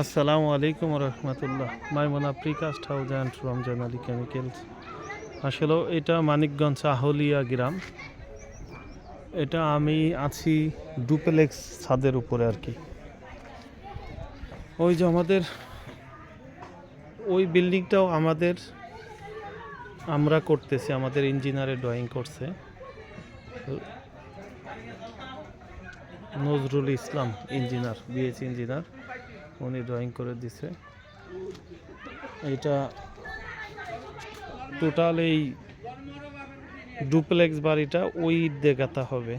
আসসালামু আলাইকুম রহমতুল্লাহ। Maimona precast house and Ramzan Ali chemicals আসলে এটা মানিকগঞ্জ আহলিয়া গ্রাম। এটা আমি আছি ডুপ্লেক্স ছাদের উপরে আর কি। ওই যে আমাদের, ওই বিল্ডিংটাও আমাদের, আমরা করতেছি, আমাদের ইঞ্জিনিয়ারে ড্রয়িং করছে। Nazrul Islam engineer BSc engineer উনি ড্রয়িং করে দিছে। এটা টোটাল এই ডুপ্লেক্স বাড়িটা ওই দেখাতে হবে।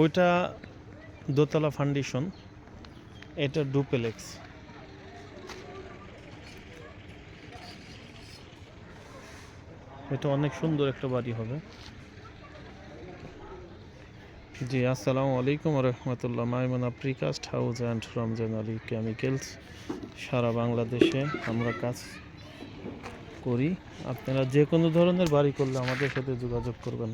ওইটা দোতলা ফাউন্ডেশন এটা ডুপ্লেক্স এটা অনেক সুন্দর একটা বাড়ি হবে। জি, আসসালামু আলাইকুম রহমতুল্লাহ। Maimuna precast house and Ramzan Ali chemicals. সারা বাংলাদেশে আমরা কাজ করি। আপনারা যে কোনো ধরনের বাড়ি করলে আমাদের সাথে যোগাযোগ করবেন।